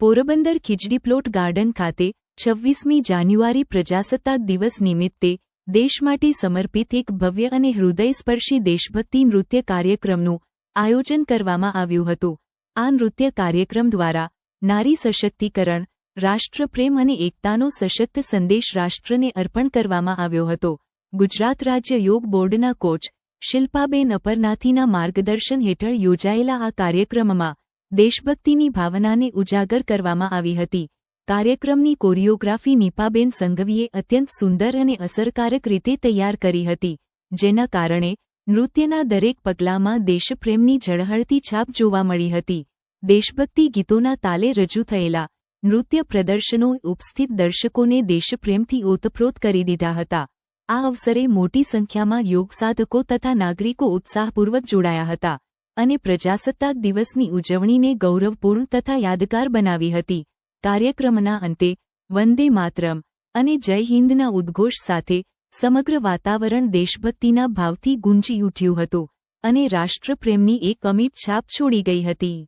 Porbandar ખીજડી plot garden ખાતે છવ્વીસમી જાન્યુઆરી પ્રજાસત્તાક દિવસ નિમિત્તે દેશ માટે સમર્પિત એક ભવ્ય અને હૃદયસ્પર્શી દેશભક્તિ નૃત્ય કાર્યક્રમનું આયોજન કરવામાં આવ્યું હતું. આ નૃત્ય કાર્યક્રમ દ્વારા નારી સશક્તિકરણ, રાષ્ટ્રપ્રેમ અને એકતાનો સશક્ત સંદેશ રાષ્ટ્રને અર્પણ કરવામાં આવ્યો હતો. ગુજરાત રાજ્ય યોગ બોર્ડના કોચ શિલ્પાબેન અપરનાથીના માર્ગદર્શન હેઠળ યોજાયેલા આ કાર્યક્રમમાં દેશભક્તિની ભાવનાને ઉજાગર કરવામાં આવી હતી. કાર્યક્રમની કોરિયોગ્રાફી નીપાબેન સંઘવીએ અત્યંત સુંદર અને અસરકારક રીતે તૈયાર કરી હતી, જેના કારણે નૃત્યના દરેક પગલામાં દેશપ્રેમની ઝળહળતી છાપ જોવા મળી હતી. દેશભક્તિ ગીતોના તાલે રજૂ થયેલા નૃત્ય પ્રદર્શનો ઉપસ્થિત દર્શકોને દેશપ્રેમથી ઓતપ્રોત કરી દીધા હતા. આ અવસરે મોટી સંખ્યામાં યોગ સાધકો તથા નાગરિકો ઉત્સાહપૂર્વક જોડાયા હતા. અને પ્રજાસત્તાક દિવસની ઉજવણીને ગૌરવપૂર્ણ તથા યાદગાર બનાવી હતી. કાર્યક્રમના અંતે વંદે માતરમ અને જય હિન્દના ઉદ્ઘોષ સાથે સમગ્ર વાતાવરણ દેશભક્તિના ભાવથી ગુંજી ઉઠ્યું હતું અને રાષ્ટ્રપ્રેમની એક અમિટ છાપ છોડી ગઈ હતી.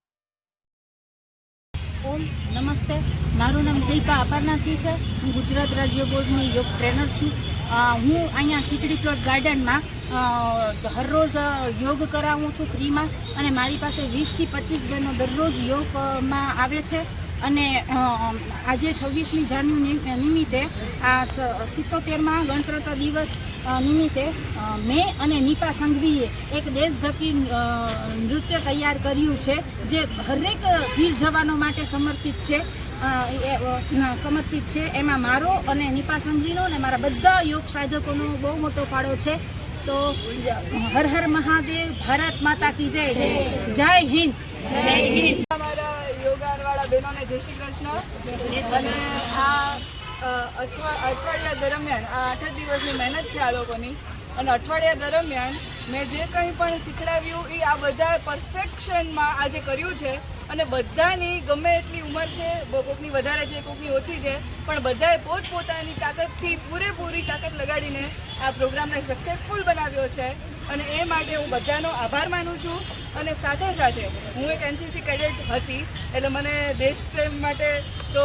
ઓમ, નમસ્તે. મારું નામ શિલ્પા અપરનાથી છે. હું ગુજરાત રાજ્ય બોર્ડની યોગ ટ્રેનર છું. હું અહીંયા ખીચડી પ્લોટ ગાર્ડનમાં હરરોજ યોગ કરાવું છું ફ્રીમાં અને મારી પાસે વીસથી પચીસ બહેનો દરરોજ યોગમાં આવે છે. અને આજે છવ્વીસમી જાન્યુ નિમિત્તે આ સિત્તોતેરમાં ગણતંત્ર દિવસ નિમિત્તે મેં અને નીપા સંઘવીએ એક દેશભક્તિ નૃત્ય તૈયાર કર્યું છે, જે હરેક વીર જવાનો માટે સમર્પિત છે. સમર્પિત છે. એમાં મારો અને નિપા સંઘવીનો અને મારા બધા યોગ સાધકોનો બહુ મોટો ફાળો છે. તો હર હર મહાદેવ, ભારત માતા કી જય. જય હિન્દ. જય હિન્દ. અમારા યોગાવાળા બહેનોને જય શ્રી કૃષ્ણ. અને આ અઠવા, અઠવાડિયા દરમિયાન, આ આઠ દિવસની મહેનત છે આ લોકોની. અને અઠવાડિયા દરમિયાન મેં જે કંઈ પણ શીખડાવ્યું એ આ બધા પરફેક્શનમાં આજે કર્યું છે. અને બધાની ગમે એટલી ઉંમર છે કોકની વધારે છે, કોકની ઓછી છે, પણ બધાએ પોતપોતાની તાકાતથી પૂરેપૂરી તાકાત લગાડીને આ પ્રોગ્રામને સક્સેસફુલ બનાવ્યો છે. અને એ માટે હું બધાનો આભાર માનું છું. અને સાથે સાથે હું એક એનસીસી કેડેટ હતી, એટલે મને દેશપ્રેમ માટે તો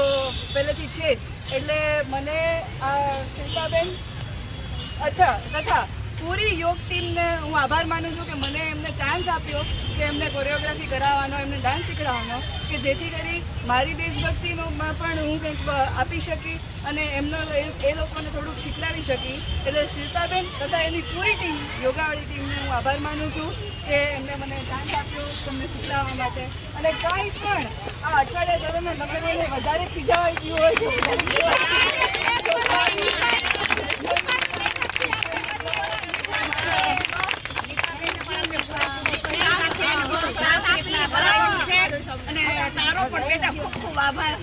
પહેલેથી છે જ. એટલે મને આ શિલ્પાબેન અથવા તથા પૂરી યોગ ટીમને હું આભાર માનું છું કે મને એમને ચાન્સ આપ્યો કે એમને કોરિયોગ્રાફી કરાવવાનો, એમને ડાન્સ શીખડાવવાનો, કે જેથી કરી મારી દેશભક્તિનોમાં પણ હું કંઈક આપી શકી અને એમનો એ- લોકોને થોડુંક શીખડાવી શકી. એટલે શિલ્પાબેન તથા એની પૂરી ટીમ, યોગાવાળી ટીમને હું આભાર માનું છું કે એમને મને ચાન્સ આપ્યો તમને શીખડાવવા માટે. અને કાંઈ પણ આ અઠવાડિયા દરમિયાન તમે વધારે ખીજાવાઈ ગયું હોય તો અને તારો પણ બેટા ખૂબ ખૂબ આભાર.